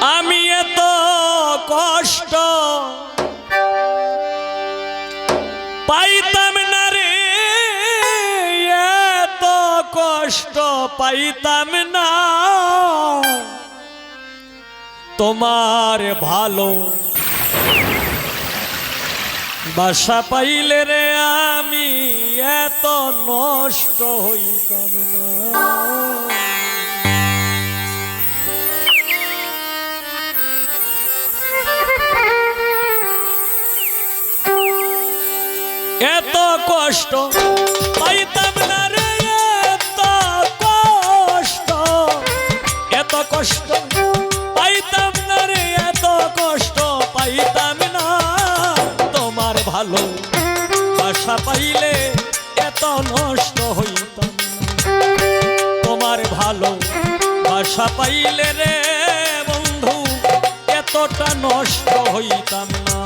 আমি এত কষ্ট পাইতাম না রে, এত কষ্ট পাইতাম না। তোমার ভালো বাসা পাইলে রে আমি এত নষ্ট হইতাম না। এত কষ্ট, পাইতাম না রে, এত কষ্ট। এত কষ্ট, পাইতাম না রে, এত কষ্ট, পাইতাম না। তোমার ভালো বাসা পাইলে এত নষ্ট হইতাম। তোমার ভালো বাসা পাইলে রে বন্ধু, এতটা নষ্ট হইতাম না।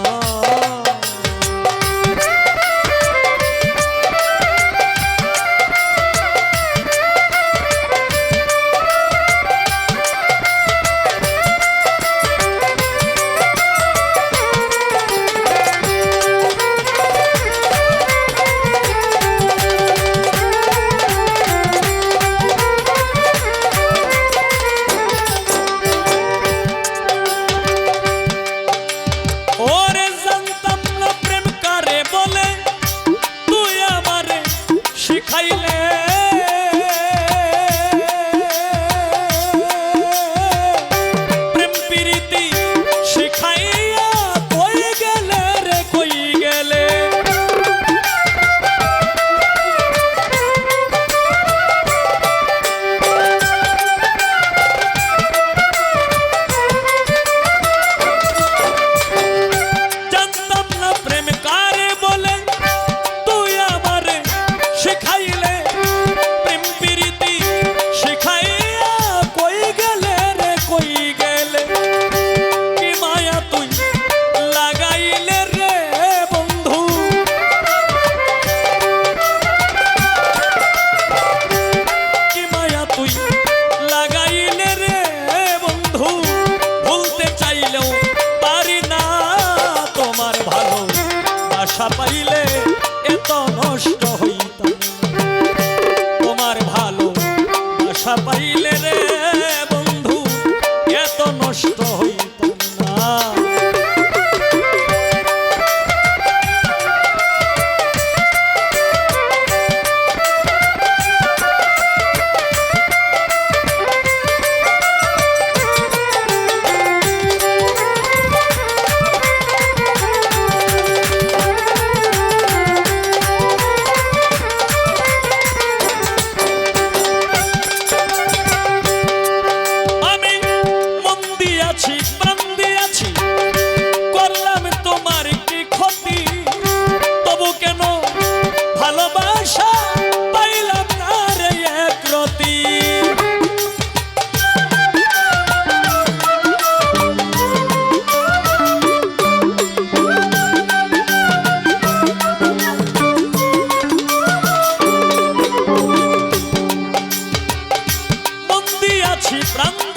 বাসা পাইলে Franco.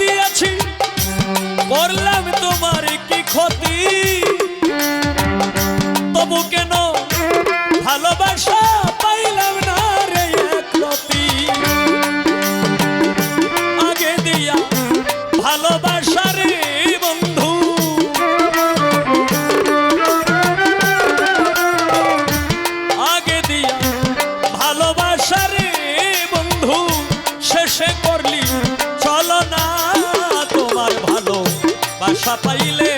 বাসা পাইলে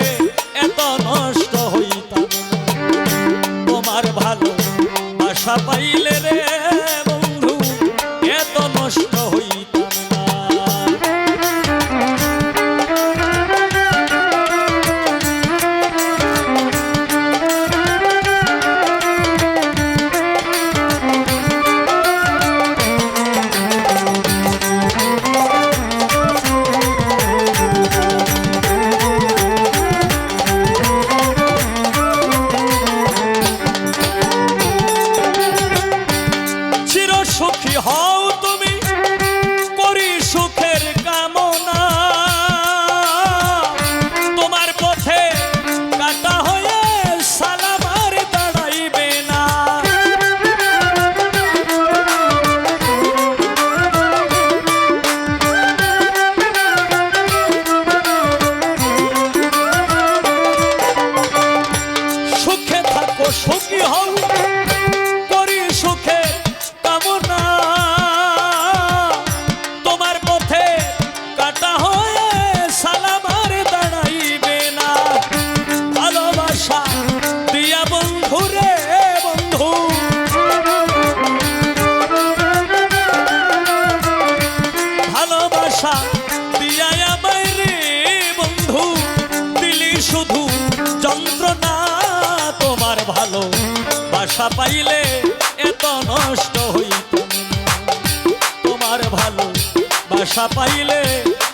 এত নষ্ট হইতাম। তোমার ভালো বাসা পাইলে রে সুখী হও, করি সুখে কামনা। তোমার পথে কাটা হয়ে সালামার দাঁড়াইবে না। ভালোবাসা দিয়া বন্ধু রে বন্ধু। ভালোবাসা দিয়া আমায় রে বন্ধু। বাসা পাইলে এত নষ্ট হইতাম না তোমার ভালো বাসা পাইলে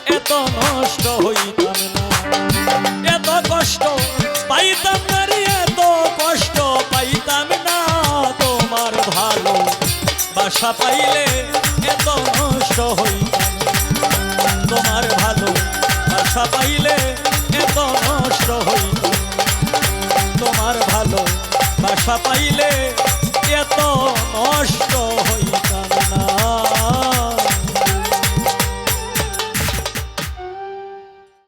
এত নষ্ট হইতাম এত কষ্ট পাইতাম না রে, এত কষ্ট পাইতাম না। তোমার ভালো বাসা পাইলে এত নষ্ট হইতাম তোমার ভালো বাসা পাইলে এত নষ্ট হইতাম তোমার ভালো আশা পাইলে এত নষ্ট হই